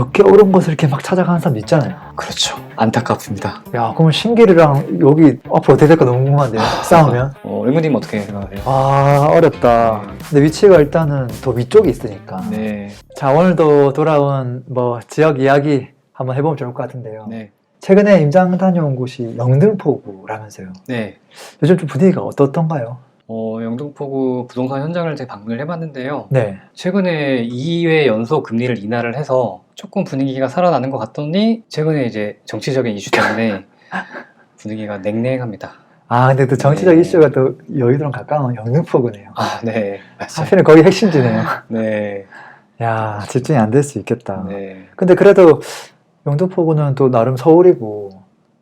적게 오른 것을 이렇게 막 찾아가는 사람 있잖아요. 그렇죠. 안타깝습니다. 야, 그러면 신길이랑 여기 앞으로 어떻게 될까 너무 궁금한데요. 싸우면? 어, 랭구님 어떻게 생각하세요? 아, 어렵다. 근데 위치가 일단은 더 위쪽에 있으니까. 네, 자, 오늘도 돌아온 뭐 지역 이야기 한번 해보면 좋을 것 같은데요. 네, 최근에 임장 다녀온 곳이 영등포구라면서요. 네. 요즘 좀 분위기가 어떻던가요? 어, 영등포구 부동산 현장을 제가 방문을 해봤는데요. 네. 최근에 2회 연속 금리를 인하를 해서 조금 분위기가 살아나는 것 같더니 최근에 이제 정치적인 이슈 때문에 분위기가 냉랭합니다. 아, 근데 또 정치적 네. 이슈가 또 여의도랑 가까운 영등포구네요. 아, 네, 맞아요. 사실은 거기 핵심지네요. 네, 야, 집중이 안 될 수 있겠다. 네, 근데 그래도 영등포구는 또 나름 서울이고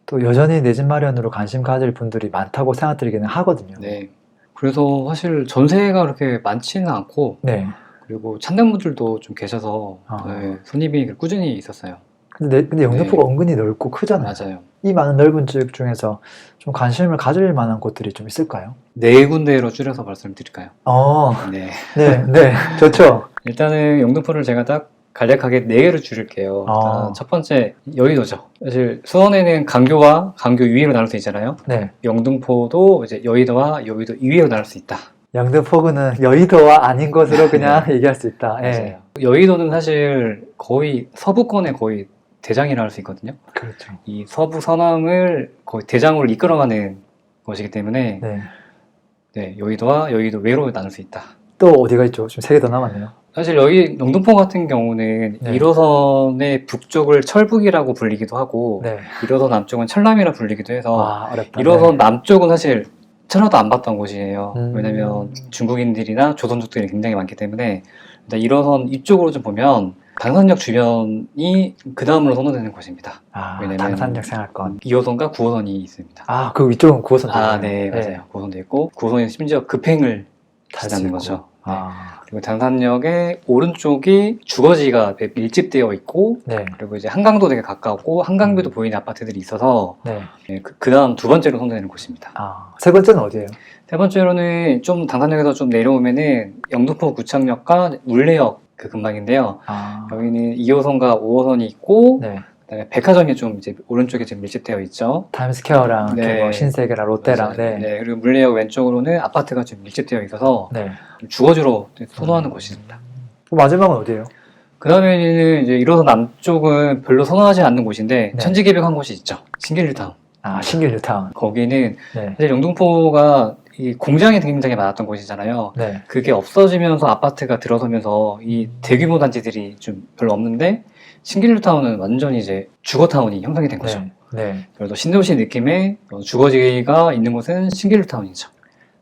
또 여전히 내 집 마련으로 관심 가질 분들이 많다고 생각들기는 하거든요. 네. 그래서 사실 전세가 그렇게 많지는 않고 네. 그리고 찾는 분들도 좀 계셔서 아. 네, 손님이 꾸준히 있었어요. 근데, 내- 근데 영등포가 은근히 넓고 크잖아요. 맞아요. 이 많은 넓은 지역 중에서 좀 관심을 가질 만한 곳들이 좀 있을까요? 네 군데로 줄여서 말씀드릴까요? 어, 네. 네, 네, 좋죠. 일단은 영등포를 제가 딱 간략하게 네 개로 줄일게요. 아. 첫 번째 여의도죠. 사실 수원에는 강교와 강교 위로 나눌 수 있잖아요. 네. 영등포도 이제 여의도와 여의도 이위로 나눌 수 있다. 영등포구는 여의도와 아닌 것으로 그냥 얘기할 수 있다. 예. 여의도는 사실 거의 서부권의 거의 대장이라 할 수 있거든요. 그렇죠. 이 서부 서남을 거의 대장으로 이끌어가는 것이기 때문에 네. 네, 여의도와 여의도 외로 나눌 수 있다. 또 어디가 있죠? 지금 세 개 더 남았네요. 사실 여기 영등포 같은 경우는 네. 1호선의 북쪽을 철북이라고 불리기도 하고 네. 1호선 남쪽은 철남이라 불리기도 해서 아, 어렵다. 1호선 네. 남쪽은 사실 천하도 안 봤던 곳이에요. 음. 왜냐면 중국인들이나 조선족들이 굉장히 많기 때문에 일단 1호선 이쪽으로 좀 보면 당산역 주변이 그 다음으로 선호되는 곳입니다. 아, 왜냐면- 당산역 생활권. 2호선과 9호선이 있습니다. 아, 그 위쪽은 9호선. 아, 네, 맞아요. 9호선도 있고 9호선이 심지어 급행을 타시는 있고. 거죠. 네. 아, 그리고 당산역의 오른쪽이 주거지가 밀집되어 있고 네. 그리고 이제 한강도 되게 가깝고 한강뷰도 보이는 아파트들이 있어서 네. 예, 그, 그 다음 두 번째로 선호되는 곳입니다. 아, 세 번째는 어디예요? 세 번째로는 좀 당산역에서 좀 내려오면은 영등포 구청역과 물레역 그 근방인데요. 아, 여기는 2호선과 5호선이 있고 네. 그다음에 백화점이 좀 이제 오른쪽에 좀 밀집되어 있죠. 타임스퀘어랑 네. 이렇게 뭐 신세계랑 롯데랑 맞아요. 네. 그리고 물레역 왼쪽으로는 아파트가 좀 밀집되어 있어서 네. 좀 주거지로 음. 선호하는 곳입니다. 그럼 마지막은 어디예요? 그 다음에는 이제 1호선 남쪽은 별로 선호하지 않는 곳인데 네. 천지개벽한 곳이 있죠. 신길뉴타운. 아, 신길뉴타운. 거기는 네. 사실 영등포가 이 공장이 굉장히 많았던 곳이잖아요. 네. 그게 없어지면서 아파트가 들어서면서 이 대규모 단지들이 좀 별로 없는데 신길뉴타운은 완전히 이제 주거타운이 형성이 된 거죠. 네. 네. 그래서 신도시 느낌의 어, 주거지가 있는 곳은 신길뉴타운이죠.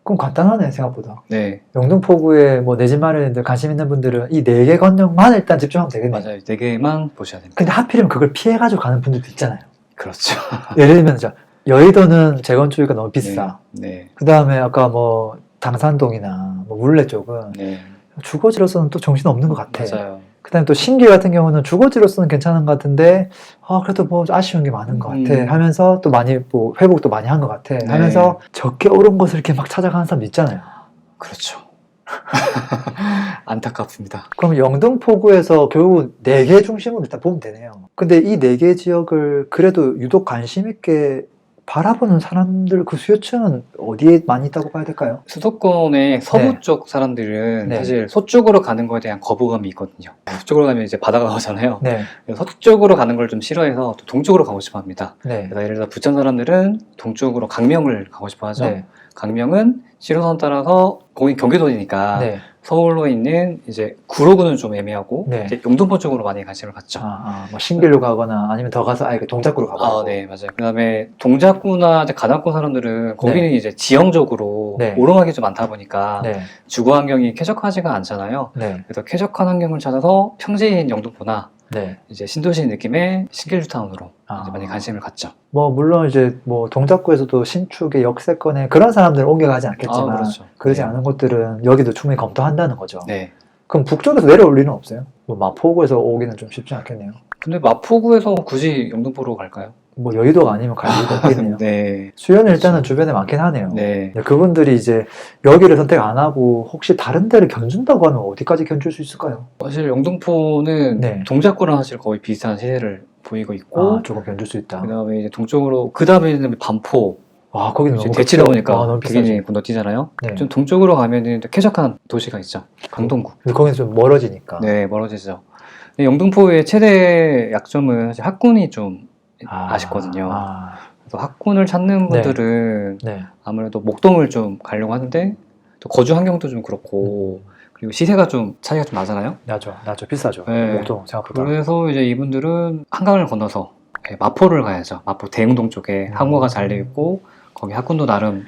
그럼 간단하네 생각보다. 네, 영등포구에 뭐 내 집 마련인들 관심 있는 분들은 이 네 개 건역만 일단 집중하면 되겠네요. 맞아요. 네 개만 보셔야 됩니다. 근데 하필이면 그걸 피해가지고 가는 분들도 있잖아요. 그렇죠. 예를 들면 자, 여의도는 재건축이가 너무 비싸. 네, 그 다음에 아까 뭐 당산동이나 뭐 물레 쪽은 네, 주거지로서는 또 정신 없는 것 같아. 맞아요. 그 다음에 또 신길 같은 경우는 주거지로서는 괜찮은 것 같은데 아 그래도 뭐 아쉬운 게 많은 것 같아 음. 하면서 또 많이 뭐 회복도 많이 한 것 같아 네. 하면서 적게 오른 것을 이렇게 막 찾아가는 사람 있잖아요. 그렇죠. 안타깝습니다. 그럼 영등포구에서 결국 네 개 중심으로 일단 보면 되네요. 근데 이 네 개 지역을 그래도 유독 관심 있게 바라보는 사람들 그 수요층은 어디에 많이 있다고 봐야 될까요? 수도권의 서부 네. 쪽 사람들은 네. 사실 서쪽으로 가는 거에 대한 거부감이 있거든요. 서쪽으로 가면 이제 바다가 가잖아요. 네, 서쪽으로 가는 걸 좀 싫어해서 또 동쪽으로 가고 싶어 합니다. 네, 예를 들어 부천 사람들은 동쪽으로 강명을 가고 싶어 하죠. 네, 강명은 7호선 따라서 거기 경기도니까 네. 서울로 있는 이제 구로구는 좀 애매하고 네. 이제 영등포 쪽으로 많이 관심을 갖죠. 아, 아, 뭐 신길로 가거나 아니면 더 가서 아예 그 동작구로 가거나. 아, 네, 맞아요. 그 다음에 동작구나 이제 가남구 사람들은 거기는 이제 지형적으로 네. 오르막이 좀 많다 보니까 네, 주거 환경이 쾌적하지가 않잖아요. 네, 그래서 쾌적한 환경을 찾아서 평지인 영등포나 네. 이제 신도시 느낌의 신길주타운으로 아. 이제 많이 관심을 갖죠. 뭐 물론 이제 뭐 동작구에서도 신축의 역세권에 그런 사람들은 옮겨가지 않겠지만 아, 그렇죠. 그러지 네. 않은 곳들은 여기도 충분히 검토한다는 거죠. 네, 그럼 북쪽에서 내려올 리는 없어요? 뭐 마포구에서 오기는 좀 쉽지 않겠네요. 근데 마포구에서 굳이 영등포로 갈까요? 뭐 여의도가 아니면 갈 이유가 없겠네요. 네. 수요는 일단은 주변에 많긴 하네요. 네. 네, 그분들이 이제 여기를 선택 안 하고 혹시 다른 데를 견준다고 하면 어디까지 견줄 수 있을까요? 사실 영등포는 네. 동작구랑 사실 거의 비슷한 시세를 보이고 있고 아, 조금 견줄 수 있다. 그다음에 이제 동쪽으로 그 다음에는 반포 와, 거기는 이제 너무 대치다. 보니까 아, 너무 되게. 건너뛰잖아요. 네. 좀 동쪽으로 가면은 또 쾌적한 도시가 있죠. 강동구. 근데 거기는 좀 멀어지니까. 네, 멀어지죠. 영등포의 최대 약점은 사실 학군이 좀 아, 쉽거든요 아, 그래서 학군을 찾는 네. 분들은 네. 아무래도 목동을 좀 가려고 하는데 또 거주 환경도 좀 그렇고 그리고 시세가 좀 차이가 좀 나잖아요. 나죠. 나죠. 비싸죠. 네. 목동 생각보다. 그래서 이제 이분들은 한강을 건너서 예, 마포를 가야죠. 마포 대흥동 쪽에 음. 항구가 잘 돼 있고 거기 학군도 나름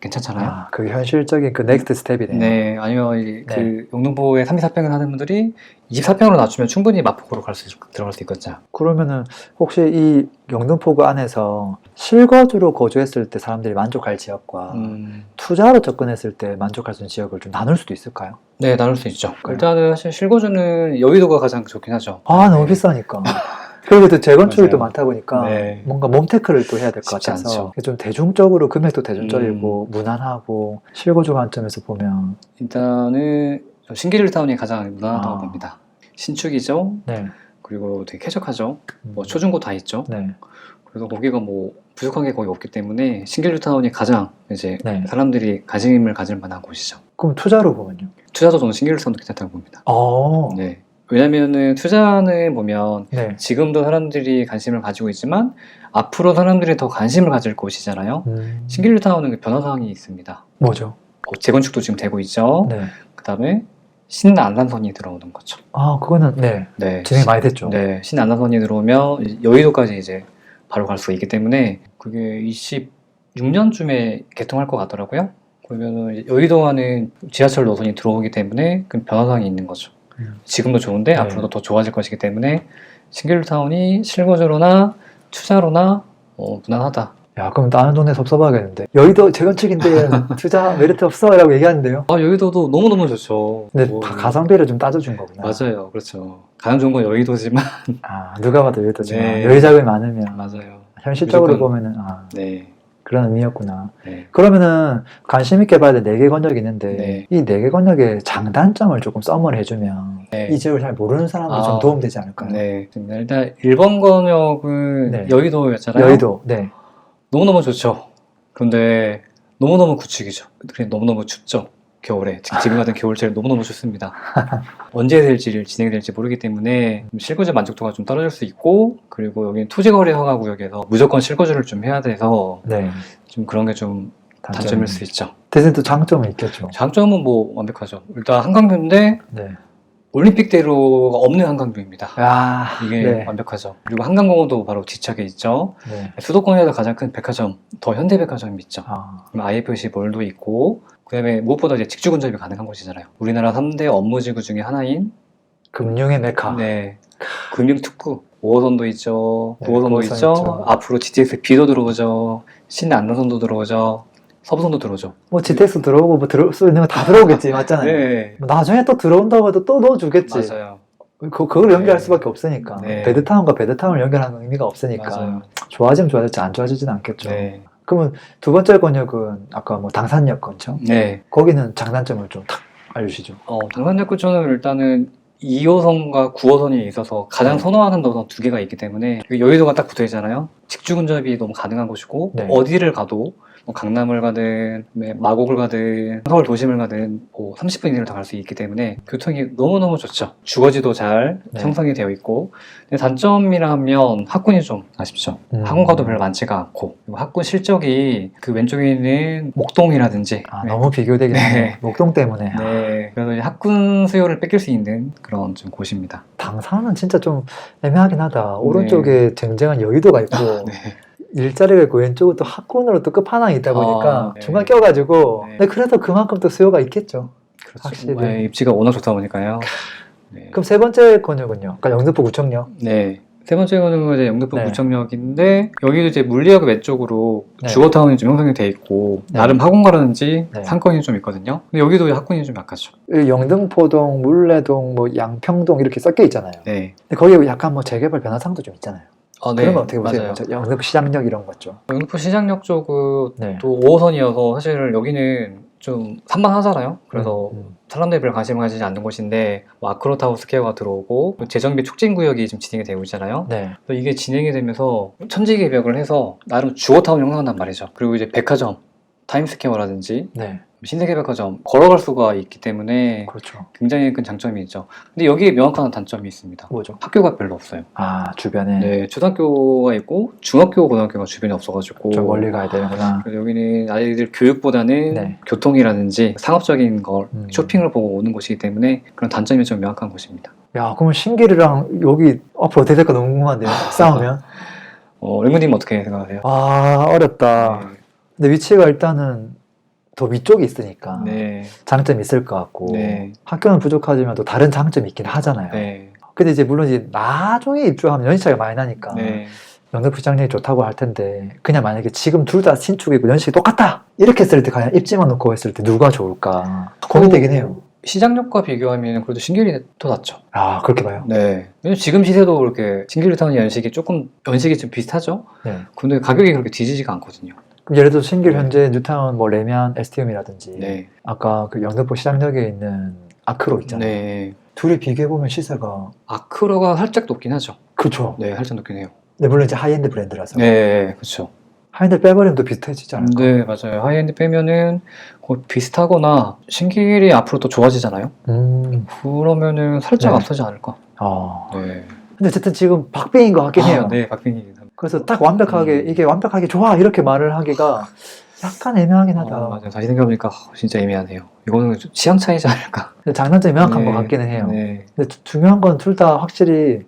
괜찮잖아요. 아, 그게 현실적인 그 넥스트 스텝이네요. 네, 아니면 이- 그 영등포에 3, 2, 4평을 하는 분들이 24평으로 낮추면 충분히 마포구로 갈 수 들어갈 수 있겠죠. 그러면은 혹시 이 영등포구 안에서 실거주로 거주했을 때 사람들이 만족할 지역과 음, 투자로 접근했을 때 만족할 수 있는 지역을 좀 나눌 수도 있을까요? 네, 나눌 수 있죠. 그래요? 일단은 사실 실거주는 여의도가 가장 좋긴 하죠. 아 너무 네. 비싸니까. 그리고 또 재건축이 맞아요. 또 많다 보니까 네. 뭔가 몸테크를 또 해야 될 것 쉽지 같아서 않죠. 음. 좀 대중적으로 금액도 대중적이고 무난하고 실거주 관점에서 보면 일단은 신길일 타운이 가장 무난하다고 아. 봅니다. 신축이죠. 네, 그리고 되게 쾌적하죠. 음, 뭐 초중고 다 있죠. 네, 그래서 거기가 뭐 부족한 게 거의 없기 때문에 신길일 타운이 가장 이제 네. 사람들이 관심을 가질 만한 곳이죠. 그럼 투자로 보면요. 투자도 저는 신길일 타운도 괜찮다고 봅니다. 어, 네. 왜냐면은 투자는 보면 네. 지금도 사람들이 관심을 가지고 있지만 앞으로 사람들이 더 관심을 가질 곳이잖아요. 음, 신길일 타운은 그 변화 사항이 있습니다. 뭐죠? 어, 재건축도 지금 되고 있죠. 네. 그다음에 신안산선이 들어오는 거죠. 아 그거는 네 네. 진행 많이 됐죠. 네, 신안산선이 들어오면 여의도까지 이제 바로 갈 수가 있기 때문에 그게 26년쯤에 개통할 것 같더라고요. 그러면은 여의도와는 지하철 노선이 들어오기 때문에 그 변화상이 있는 거죠. 음. 지금도 좋은데 네. 앞으로도 더 좋아질 것이기 때문에 신길타운이 실거주로나 투자로나 어, 무난하다. 야 그럼 다른 동네 섭섭하겠는데 여의도 재건축인데 투자 메리트 없어 라고 얘기하는데요. 아 여의도도 너무 너무 좋죠. 근데 뭐, 다 가성비를 좀 따져준 거구나. 맞아요, 그렇죠. 가장 좋은 건 여의도지만 아 누가 봐도 여의도지만 네. 여유 자금이 많으면 맞아요. 현실적으로. 보면은 아 네, 그런 의미였구나. 네. 그러면은 관심 있게 봐야 될 네 개 권역이 있는데 네. 이 네 개 권역의 장단점을 조금 썸을 해주면 네. 이 지역을 잘 모르는 사람도 아. 좀 도움되지 않을까요? 네, 일단 1번 권역은 네. 여의도였잖아요. 여의도, 네. 너무너무 좋죠. 그런데 너무너무 구축이죠. 그리고 너무너무 춥죠. 겨울에. 지금 같은 겨울철 너무너무 춥습니다. 언제 될지 진행될지 모르기 때문에 실거주 만족도가 좀 떨어질 수 있고 그리고 여기는 토지거래 허가 구역에서 무조건 실거주를 좀 해야 돼서 네. 좀 그런 게좀 단점이. 단점일 수 있죠. 대신 또 장점은 있겠죠. 장점은 뭐 완벽하죠. 일단 한강뷰인데 네. 올림픽대로가 없는 한강뷰입니다. 아, 이게 네. 완벽하죠. 그리고 한강공원도 바로 뒤척에 있죠. 네. 수도권에서 가장 큰 백화점, 더 현대백화점이 있죠. 아, IFC 몰도 있고, 그 다음에 무엇보다 이제 직주 근접이 가능한 곳이잖아요. 우리나라 3대 업무지구 중에 하나인, 금융의 메카. 네, 금융특구. 5호선도 있죠. 네, 9호선도 9호선 있죠. 있죠. 앞으로 GTX B도 들어오죠. 신안산선도 들어오죠. 서부선도 들어오죠. 뭐 GTX 들어오고 뭐 들어올 수 있는 거 다 들어오겠지, 맞잖아요. 네. 뭐 나중에 또 들어온다고 해도 또 넣어주겠지. 맞아요. 그, 그걸 연결할 네. 수밖에 없으니까. 네. 베드타운과 베드타운을 연결하는 의미가 없으니까. 맞아요. 좋아지면 좋아질지 안 좋아지지는 않겠죠. 네. 그러면 두 번째 권역은 아까 뭐 당산역 근처? 네. 거기는 장단점을 좀 탁 알려주시죠. 어, 당산역구청은 일단은 2호선과 9호선이 있어서 가장 네. 선호하는 노선 두 개가 있기 때문에 여의도가 딱 붙어 있잖아요. 직주 근접이 너무 가능한 곳이고 네. 어디를 가도 뭐 강남을 가든 네, 마곡을 가든 서울 도심을 가든 뭐 30분 이내로 다 갈 수 있기 때문에 교통이 너무너무 좋죠. 주거지도 잘 네. 형성이 되어 있고 단점이라면 학군이 좀 아쉽죠. 음. 학원가도 별로 많지가 않고 학군 실적이 그 왼쪽에 있는 목동이라든지 아, 네. 너무 비교되긴 네. 하네. 목동 때문에. 아, 네, 그래서 학군 수요를 뺏길 수 있는 그런 좀 곳입니다. 당산은 진짜 좀 애매하긴 하다. 오른쪽에 쟁쟁한 여의도가 있고 네. 일자리가 있고 왼쪽은 또 학군으로 또 끝판왕이 있다 보니까 아, 네. 중간 껴가지고 네. 근데 그래도 그만큼 또 수요가 있겠죠. 그렇죠. 확실히. 네, 입지가 워낙 좋다 보니까요. 네. 그럼 세 번째 권역은요? 그러니까 영등포 구청역. 네. 세 번째 거는 이제 영등포 네. 구청역인데 여기도 이제 물리역 왼쪽으로 네. 주거타운이 좀 형성이 돼 있고 네. 나름 학원가라든지 네. 상권이 좀 있거든요. 근데 여기도 학군이 좀 약하죠. 이 영등포동, 물레동, 뭐 양평동 이렇게 섞여 있잖아요. 네. 근데 거기 약간 뭐 재개발 변화상도 좀 있잖아요. 어, 그런 거 어떻게 보세요? 맞아요. 저 영등포 시장역 이런 것 죠. 영등포 시장역 쪽은 네. 또 5호선이어서 사실 여기는 좀 산만하잖아요. 그래서 음, 사람들이 별 관심을 가지지 않는 곳인데 뭐 아크로타워 스퀘어가 들어오고 또 재정비 촉진 구역이 지금 진행이 되고 있잖아요. 네. 그래서 이게 진행이 되면서 천지 개벽을 해서 나름 주거 타운 형성한단 말이죠. 그리고 이제 백화점, 타임스퀘어라든지 네. 신세계백화점 걸어갈 수가 있기 때문에 그렇죠. 굉장히 큰 장점이 있죠. 근데 여기에 명확한 단점이 있습니다. 뭐죠? 학교가 별로 없어요. 아 주변에 네, 초등학교가 있고 중학교, 고등학교가 주변에 없어가지고 좀 멀리 가야 되는구나. 그래서 여기는 아이들 교육보다는 네. 교통이라든지 상업적인 걸 음. 쇼핑을 보고 오는 곳이기 때문에 그런 단점이 좀 명확한 곳입니다. 야, 그럼 신길이랑 여기 앞으로 어떻게 될까 너무 궁금한데요. 싸우면? 어, 랭구님 어떻게 생각하세요? 아 어렵다. 근데 위치가 일단은 더 위쪽에 있으니까 네, 장점이 있을 것 같고 네, 학교는 부족하지만 또 다른 장점이 있긴 하잖아요. 네, 근데 이제 물론 이제 나중에 입주하면 연시 차이가 많이 나니까 네. 영등포 시장역이 좋다고 할 텐데 그냥 만약에 지금 둘 다 신축이고 연식이 똑같다 이렇게 했을 때 과연 입지만 놓고 했을 때 누가 좋을까 고민되긴 해요. 시장역과 비교하면 그래도 신길이 더 낫죠. 아 그렇게 봐요. 네. 왜냐면 지금 시세도 그렇게 신길리 타운 연식이 조금 연식이 좀 비슷하죠. 네. 근데 가격이 그렇게 뒤지지가 않거든요. 그럼 예를 들어 신길 네. 현재 뉴타운 뭐 레미안 STM이라든지 네. 아까 그 영등포 시장역에 있는 아크로 있잖아요. 네. 둘이 비교해 보면 시세가 아크로가 살짝 높긴 하죠. 그렇죠. 네, 살짝 높긴 해요. 근데 물론 이제 하이엔드 브랜드라서 네, 그렇죠. 하이엔드 빼버리면 또 비슷해지지 않을까? 네, 맞아요. 하이엔드 빼면은 거의 비슷하거나 신길이 앞으로 또 좋아지잖아요. 음. 그러면은 살짝 네. 앞서지 않을까. 어. 네. 근데 어쨌든 지금 박빙인 것 같긴 해요. 아, 네, 박빈이. 그래서 딱 완벽하게 음. 이게 완벽하게 좋아 이렇게 말을 하기가 약간 애매하긴 하다. 아, 맞아요. 다시 생각해보니까 어, 진짜 애매하네요. 이거는 좀 취향 차이지 않을까. 근데 장단점이 명확한 네, 것 같기는 해요. 네. 근데 주- 중요한 건 둘 다 확실히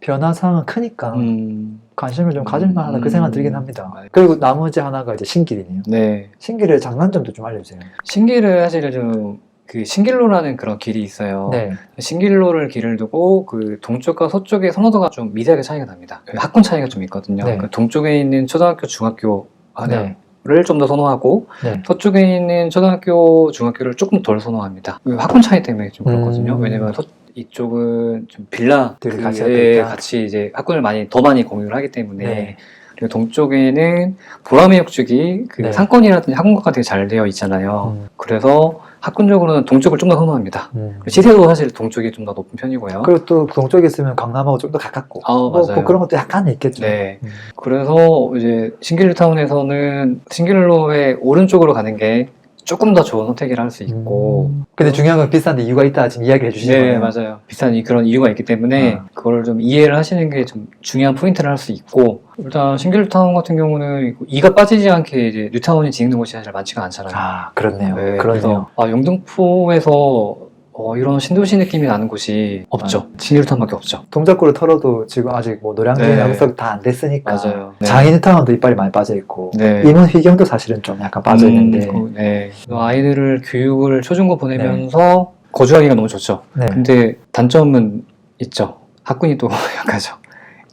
변화상은 크니까 음, 관심을 좀 가질 만하다 그 음. 생각 들긴 합니다. 그리고 나머지 하나가 이제 신길이네요. 네. 신길의 장단점도 좀 알려주세요. 신길은 사실 좀, 그 신길로라는 그런 길이 있어요. 네. 신길로를 길을 두고 그 동쪽과 서쪽의 선호도가 좀 미세하게 차이가 납니다. 그 학군 차이가 좀 있거든요. 네. 그 동쪽에 있는 초등학교, 중학교 네. 를좀 더 선호하고 네. 서쪽에 있는 초등학교, 중학교를 조금 덜 선호합니다. 그 학군 차이 때문에 좀 그렇거든요. 음. 왜냐면 서, 이쪽은 좀 빌라 들이 그 같이 에 있다. 같이 이제 학군을 많이 더 많이 공유를 하기 때문에 네. 그리고 동쪽에는 보라매 역축이 그 네. 상권이라든지 학군과가 되게 잘 되어 있잖아요. 음. 그래서 학군적으로는 동쪽을 좀 더 선호합니다. 음. 시세도 사실 동쪽이 좀 더 높은 편이고요. 그리고 또 동쪽에 있으면 강남하고 좀 더 가깝고 아, 뭐, 맞아요. 뭐 그런 것도 약간 있겠죠. 네. 음. 그래서 이제 신길로 타운에서는 신길로의 오른쪽으로 가는 게 조금 더 좋은 선택이라 할수 있고. 음. 근데 중요한 건 비싼데 이유가 있다 지금 이야기를 해주신 네, 거예요. 맞아요. 비싼 이- 그런 이유가 있기 때문에 아. 그걸 좀 이해를 하시는 게 좀 중요한 포인트를 할 수 있고 일단 신길로 타운 같은 경우는 이가 빠지지 않게 이제 뉴타운이 진행된 곳이 사실 많지가 않잖아요. 아 그렇네요. 네, 그렇네요. 그래서 아, 영등포에서 어, 이런 신도시 느낌이 나는 곳이 없죠. 신길로 타운밖에 없죠. 동작구를 털어도 지금 아직 뭐 노량진, 네. 양석 다 안 됐으니까 맞아요. 네. 장인타운도 이빨이 많이 빠져 있고 네. 임원 휘경도 사실은 좀 약간 빠져 있는데 음, 그- 네. 아이들을 교육을 초중고 보내면서 거주하기가 너무 좋죠. 네. 근데 단점은 있죠. 학군이 또 약하죠.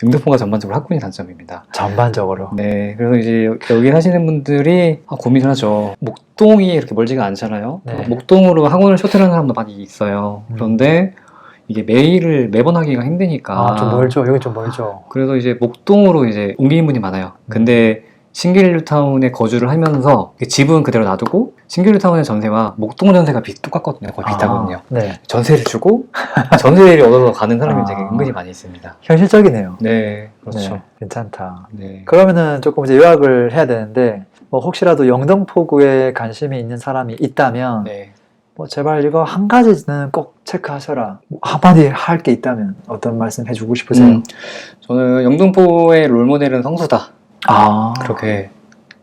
영등포가 전반적으로 학군이 단점입니다. 전반적으로 네, 그래서 이제 여- 여기 사시는 분들이 아, 고민을 하죠. 목동이 이렇게 멀지가 않잖아요. 네. 목동으로 학원을 쇼트하는 사람도 많이 있어요. 음. 그런데 이게 매일을 매번 하기가 힘드니까. 아 좀 멀죠. 여기 좀 멀죠. 그래서 이제 목동으로 이제 옮기는 분이 많아요. 근데 신길류타운에 거주를 하면서 집은 그대로 놔두고 신길류타운의 전세와 목동 전세가 비, 똑같거든요. 거의 비슷하거든요. 아, 네. 전세를 주고 전세를 얻어서 가는 사람이 아. 되게 은근히 많이 있습니다. 현실적이네요. 네, 그렇죠. 네, 괜찮다. 네. 그러면은 조금 이제 요약을 해야 되는데 뭐 혹시라도 영등포구에 관심이 있는 사람이 있다면 네. 뭐 제발 이거 한 가지는 꼭 체크하셔라. 뭐 한마디 할 게 있다면 어떤 말씀 해주고 싶으세요? 음, 저는 영등포의 롤모델은 성수다. 아 그렇게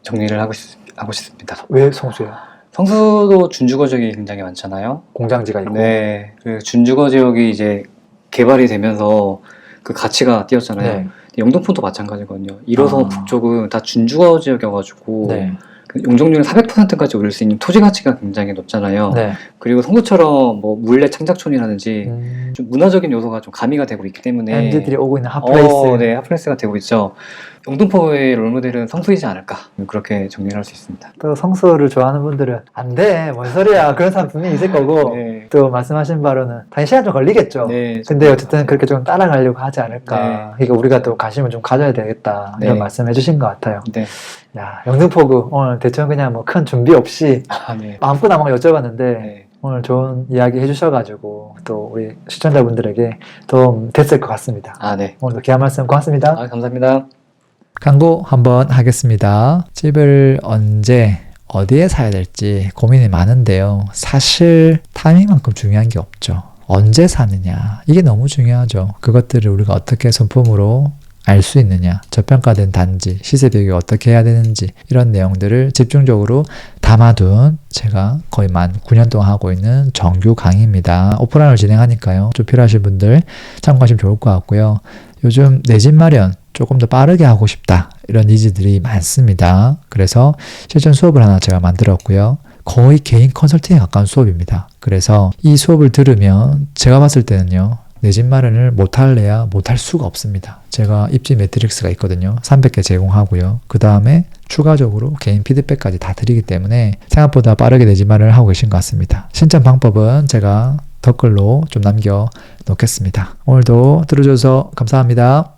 정리를 하고, 싶, 하고 싶습니다. 왜 성수예요? 성수도 준주거 지역이 굉장히 많잖아요. 공장지가 있고. 네. 그 준주거 지역이 이제 개발이 되면서 그 가치가 뛰었잖아요. 네. 영등포도 마찬가지거든요. 1호선 아. 북쪽은 다 준주거 지역이어가지고 네. 그 용적률 400%까지 올릴 수 있는 토지 가치가 굉장히 높잖아요. 네. 그리고 성구처럼 뭐 물레 창작촌이라든지 음, 좀 문화적인 요소가 좀 가미가 되고 있기 때문에 MZ들이 오고 있는 핫플레이스. 어, 네, 핫플레이스가 되고 있죠. 영등포의 롤모델은 성수이지 않을까 그렇게 정리를 할수 있습니다. 또 성수를 좋아하는 분들은 안 돼, 뭔 소리야. 그런 사람 분명히 있을 거고. 네, 또 말씀하신 바로는 당연히 시간 좀 걸리겠죠. 네, 근데 어쨌든 그렇게 좀 따라가려고 하지 않을까. 네. 그러니까 우리가 또 관심을 좀 가져야 되겠다. 이런 네. 말씀 해주신 것 같아요. 네, 야, 영등포구 오늘 대충 그냥 뭐 큰 준비 없이 아, 네, 마음껏 아마 여쭤봤는데 네, 오늘 좋은 이야기 해주셔가지고 또 우리 시청자분들에게 도움 됐을 것 같습니다. 아, 네, 오늘도 귀한 말씀 고맙습니다. 아, 감사합니다. 광고 한번 하겠습니다. 집을 언제 어디에 사야 될지 고민이 많은데요. 사실 타이밍만큼 중요한 게 없죠. 언제 사느냐 이게 너무 중요하죠. 그것들을 우리가 어떻게 손품으로 알 수 있느냐, 저평가된 단지, 시세 비교가 어떻게 해야 되는지 이런 내용들을 집중적으로 담아둔 제가 거의 만 9년 동안 하고 있는 정규 강의입니다. 오프라인을 진행하니까요. 좀 필요하신 분들 참고하시면 좋을 것 같고요. 요즘 내 집 마련 조금 더 빠르게 하고 싶다 이런 니즈들이 많습니다. 그래서 실전 수업을 하나 제가 만들었고요. 거의 개인 컨설팅에 가까운 수업입니다. 그래서 이 수업을 들으면 제가 봤을 때는요. 내 집 마련을 못할래야 못할 수가 없습니다. 제가 입지 매트릭스가 있거든요. 300개 제공하고요. 그 다음에 추가적으로 개인 피드백까지 다 드리기 때문에 생각보다 빠르게 내 집 마련을 하고 계신 것 같습니다. 신청 방법은 제가 댓글로 좀 남겨 놓겠습니다. 오늘도 들어줘서 감사합니다.